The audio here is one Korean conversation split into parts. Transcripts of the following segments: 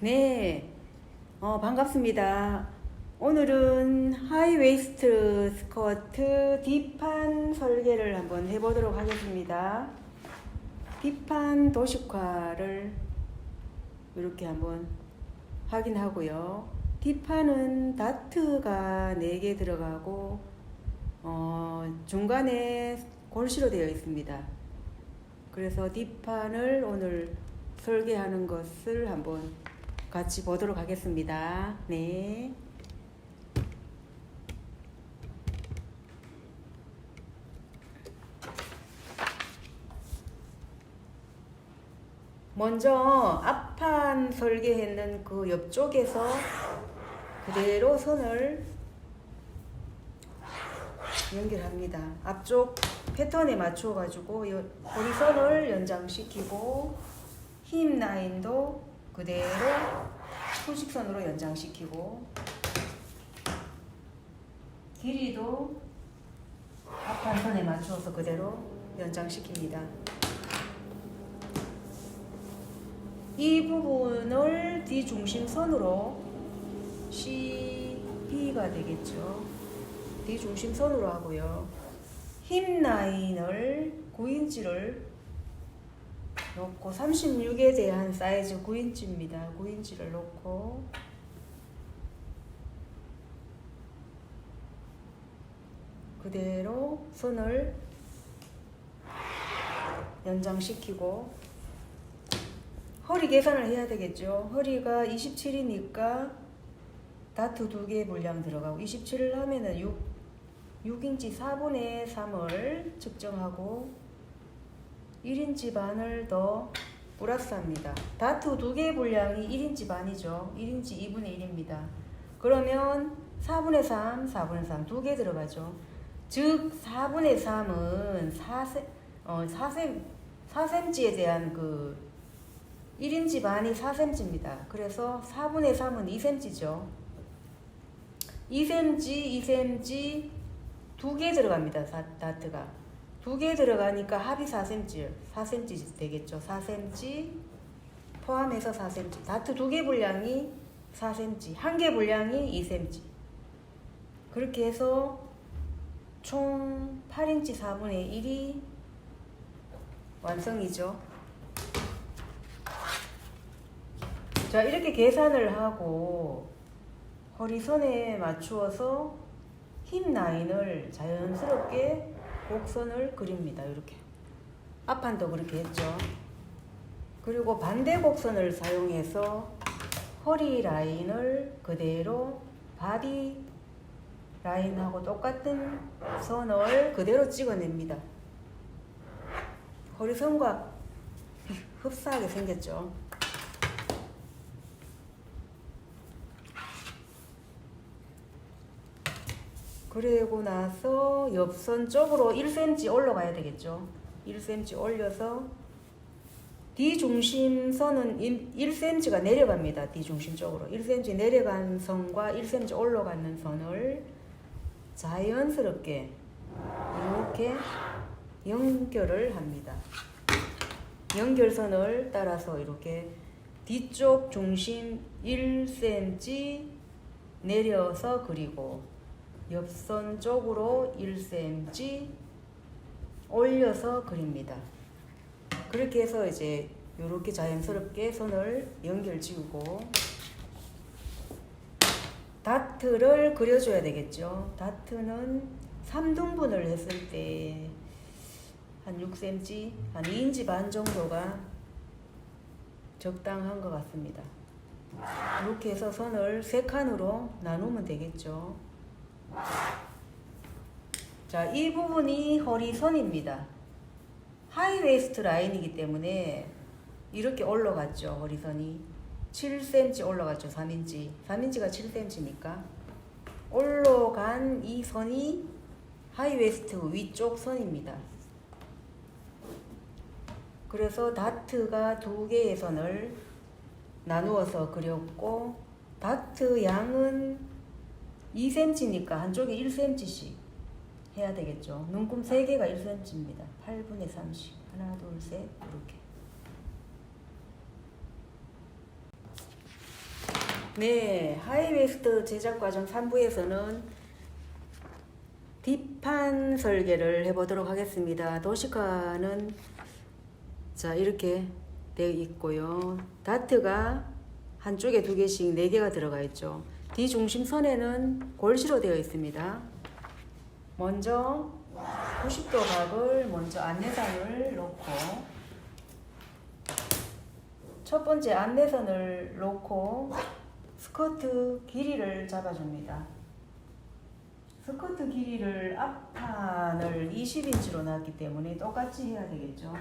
네, 어, 반갑습니다. 오늘은 하이웨이스트 스커트 뒷판 설계를 한번 해보도록 하겠습니다. 뒷판 도식화를 이렇게 한번 확인하고요. 뒷판은 다트가 4개 들어가고 어, 중간에 골시로 되어 있습니다. 그래서 뒷판을 오늘 설계하는 것을 한번 같이 보도록 하겠습니다. 네. 먼저 앞판 설계했는 그 옆쪽에서 그대로 선을 연결합니다. 앞쪽 패턴에 맞춰 가지고 허리선을 연장시키고 힙 라인도 그대로 소식선으로 연장시키고 길이도 앞판선에 맞춰서 그대로 연장시킵니다. 이 부분을 뒤중심선으로 CP가 되겠죠. 뒤중심선으로 하고요. 힙 라인을 9인치를 놓고 36에 대한 사이즈 9인치입니다. 9인치를 놓고 그대로 선을 연장시키고 허리 계산을 해야 되겠죠. 허리가 27이니까 다트 두개 분량 들어가고 27을 하면은 6, 6인치 4분의 3을 측정하고 1인치 반을 더 플러스합니다. 다트 두개 분량이 1인치 반이죠. 1인치 2분의 1입니다. 그러면 4분의 3, 4분의 3 두 개 들어가죠. 즉 4분의 3은 4세, 어, 4세, 4cm에 대한 그 1인치 반이 4cm입니다. 그래서 4분의 3은 2cm죠. 2cm, 2cm 두 개 들어갑니다. 다트가. 두 개 들어가니까 합이 4cm, 4cm 되겠죠. 4cm 포함해서 4cm. 다트 두 개 분량이 4cm, 한 개 분량이 2cm. 그렇게 해서 총 8인치 4분의 1이 완성이죠. 자, 이렇게 계산을 하고 허리선에 맞추어서 힙 라인을 자연스럽게 곡선을 그립니다. 이렇게. 앞판도 그렇게 했죠. 그리고 반대 곡선을 사용해서 허리 라인을 그대로 바디 라인하고 똑같은 선을 그대로 찍어냅니다. 허리선과 흡사하게 생겼죠. 그리고 나서 옆선 쪽으로 1cm 올라가야 되겠죠. 1cm 올려서 뒤중심선은 1cm가 내려갑니다. 뒤중심 쪽으로. 1cm 내려간 선과 1cm 올라가는 선을 자연스럽게 이렇게 연결을 합니다. 연결선을 따라서 이렇게 뒤쪽 중심 1cm 내려서 그리고 옆선 쪽으로 1cm 올려서 그립니다. 그렇게 해서 이제 이렇게 자연스럽게 선을 연결 지우고 다트를 그려줘야 되겠죠. 다트는 3등분을 했을 때 한 6cm, 한 2인치 반 정도가 적당한 것 같습니다. 이렇게 해서 선을 세 칸으로 나누면 되겠죠. 자, 이 부분이 허리선입니다. 하이웨이스트 라인이기 때문에 이렇게 올라갔죠, 허리선이. 7cm 올라갔죠, 3인치. 3인치가 7cm니까. 올라간 이 선이 하이웨이스트 위쪽 선입니다. 그래서 다트가 두 개의 선을 나누어서 그렸고, 다트 양은 2cm니까 한쪽에 1cm씩 해야 되겠죠. 눈금 3개가 1cm입니다. 8분의 30. 하나, 둘, 셋. 이렇게. 네, 하이웨스트 제작 과정 3부에서는 뒷판 설계를 해보도록 하겠습니다. 도시카는 자 이렇게 되어 있고요. 다트가 한쪽에 두 개씩 네 개가 들어가 있죠. 뒤 중심선에는 골시로 되어 있습니다. 먼저 90도 각을 먼저 안내선을 놓고 첫 번째 안내선을 놓고 스커트 길이를 잡아줍니다. 스커트 길이를 앞판을 20인치로 놨기 때문에 똑같이 해야 되겠죠.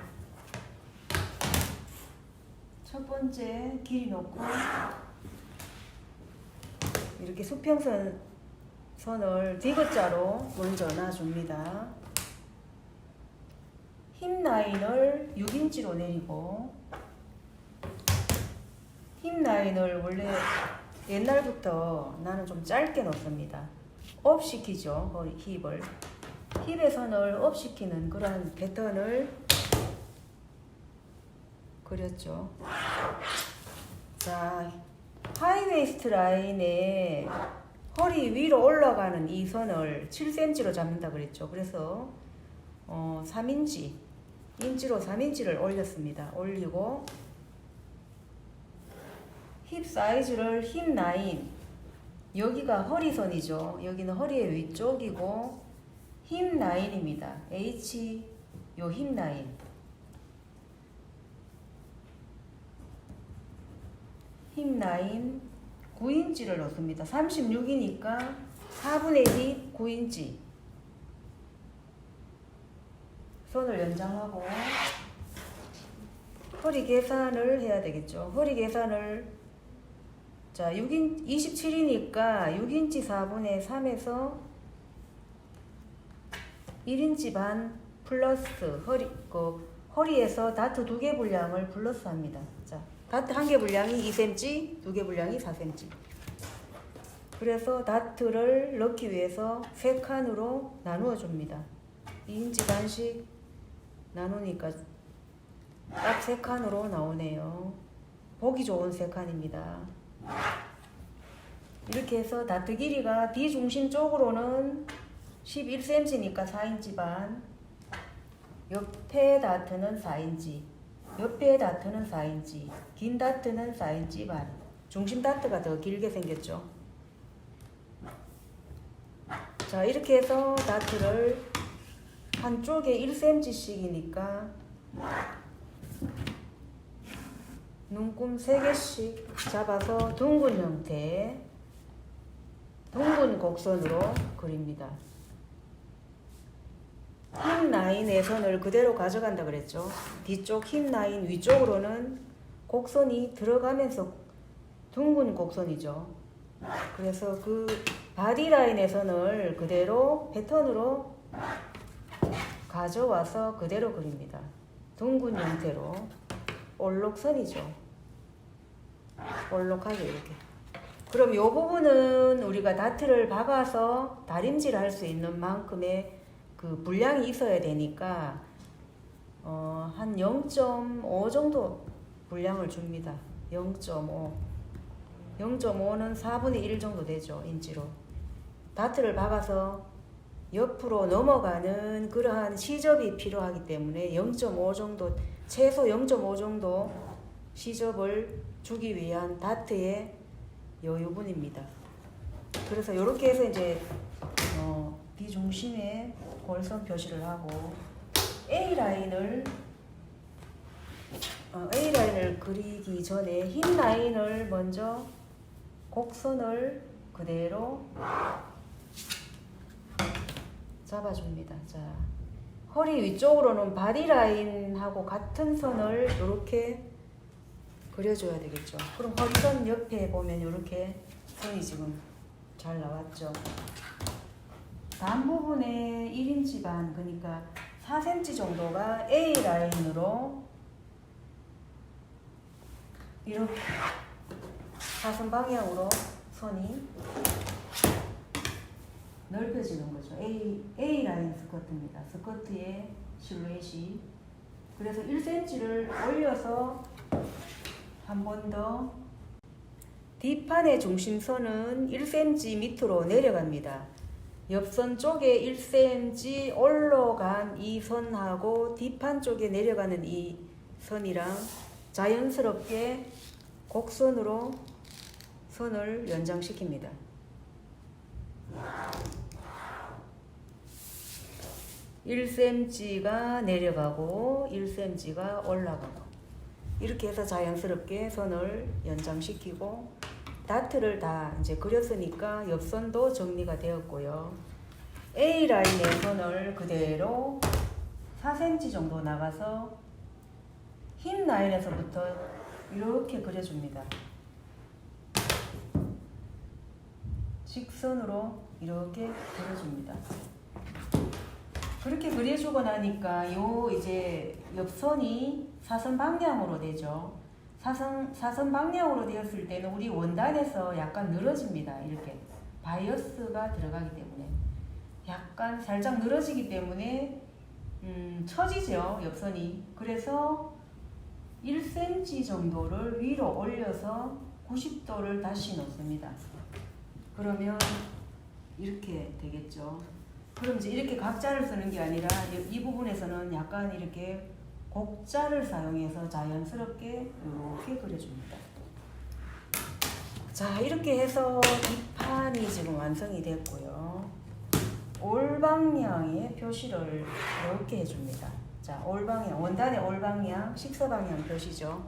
첫 번째 길이 놓고 이렇게 수평선 선을 디귿자로 먼저 놔줍니다. 힙 라인을 6인치로 내리고 힙 라인을 원래 옛날부터 나는 좀 짧게 놓습니다. 업 시키죠. 허리 힙을. 힙의 선을 업 시키는 그런 패턴을 그렸죠. 자, 하이웨이스트 라인에 허리 위로 올라가는 이 선을 7cm로 잡는다 그랬죠. 그래서 어, 3인치 인치로 3인치를 올렸습니다. 올리고 힙 사이즈를 힙 라인 여기가 허리선이죠. 여기는 허리의 위쪽이고 힙 라인입니다. H 요 힙 라인 힙 라인 9인치를 넣습니다. 36이니까 4분의 2 9인치 손을 연장하고 허리 계산을 해야 되겠죠. 허리 계산을 자 6인 27이니까 6인치 4분의 3에서 1인치 반 플러스 허리 그 허리에서 다트 두 개 분량을 플러스합니다. 자 다트 한 개 분량이 2cm, 두 개 분량이 4cm. 그래서 다트를 넣기 위해서 세 칸으로 나누어 줍니다. 2인치 반씩 나누니까 딱 세 칸으로 나오네요. 보기 좋은 세 칸입니다. 이렇게 해서 다트 길이가 뒤 중심 쪽으로는 11cm니까 4인치 반, 옆에 다트는 4인치, 옆에 다트는 4인치, 긴 다트는 4인치 반. 중심 다트가 더 길게 생겼죠. 자, 이렇게 해서 다트를 한쪽에 1cm씩이니까 눈금 3개씩 잡아서 둥근 형태 둥근 곡선으로 그립니다. 힙 라인의 선을 그대로 가져간다 그랬죠. 뒤쪽 힙 라인 위쪽으로는 곡선이 들어가면서 둥근 곡선이죠. 그래서 그 바디 라인의 선을 그대로 패턴으로 가져와서 그대로 그립니다. 둥근 형태로 올록선이죠. 올록하게 이렇게. 그럼 이 부분은 우리가 다트를 박아서 다림질 할 수 있는 만큼의 그 분량이 있어야 되니까 어, 한 0.5 정도 분량을 줍니다. 0.5. 0.5는 4분의 1 정도 되죠. 인치로. 다트를 박아서 옆으로 넘어가는 그러한 시접이 필요하기 때문에 0.5 정도, 최소 0.5 정도 시접을 주기 위한 다트의 여유분입니다. 그래서 이렇게 해서 이제 어, 비중심에 골선 표시를 하고 A 라인을 어, A 라인을 그리기 전에 흰 라인을 먼저 곡선을 그대로 잡아줍니다. 자, 허리 위쪽으로는 바디 라인하고 같은 선을 이렇게 그려줘야 되겠죠. 그럼 허리선 옆에 보면 이렇게 선이 지금 잘 나왔죠. 단 부분에 1인치 반, 그러니까 4cm 정도가 A 라인으로 이렇게 사선 방향으로 선이 넓혀지는 거죠. A, A 라인 스커트입니다. 스커트의 실루엣이. 그래서 1cm를 올려서 한 번 더 뒷판의 중심선은 1cm 밑으로 내려갑니다. 옆선 쪽에 1cm 올라간 이 선하고 뒷판 쪽에 내려가는 이 선이랑 자연스럽게 곡선으로 선을 연장시킵니다. 일cm 가 내려가고 1cm가 올라가고 이렇게 해서 자연스럽게 선을 연장시키고 다트를 다 이제 그렸으니까 옆선도 정리가 되었고요. A 라인의 선을 그대로 4cm 정도 나가서 흰 라인에서부터 이렇게 그려줍니다. 직선으로 이렇게 그려줍니다. 그렇게 그려주고 나니까 요 이제 옆선이 사선 방향으로 되죠. 사선 사선 방향으로 되었을 때는 우리 원단에서 약간 늘어집니다. 이렇게 바이어스가 들어가기 때문에 약간 살짝 늘어지기 때문에 음, 처지죠 옆선이. 그래서 1cm 정도를 위로 올려서 90도를 다시 놓습니다. 그러면 이렇게 되겠죠. 그럼 이제 이렇게 각자를 쓰는 게 아니라 이- 이 부분에서는 약간 이렇게 곡자를 사용해서 자연스럽게 이렇게 그려줍니다. 자 이렇게 해서 뒷판이 지금 완성이 됐고요. 올방향의 표시를 이렇게 해줍니다. 자 올방향 원단의 올방향 식서방향 표시죠.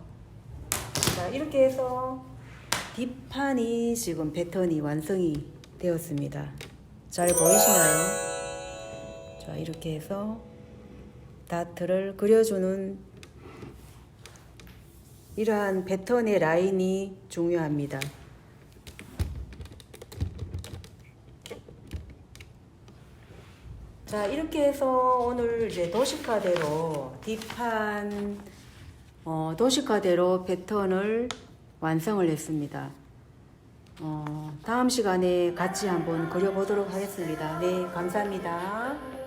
자 이렇게 해서 뒷판이 지금 패턴이 완성이 되었습니다. 잘 보이시나요? 자 이렇게 해서 다트를 그려주는 이러한 패턴의 라인이 중요합니다. 자 이렇게 해서 오늘 이제 도식화대로 뒷판 어, 도식화대로 패턴을 완성을 했습니다. 어, 다음 시간에 같이 한번 그려보도록 하겠습니다. 네, 감사합니다.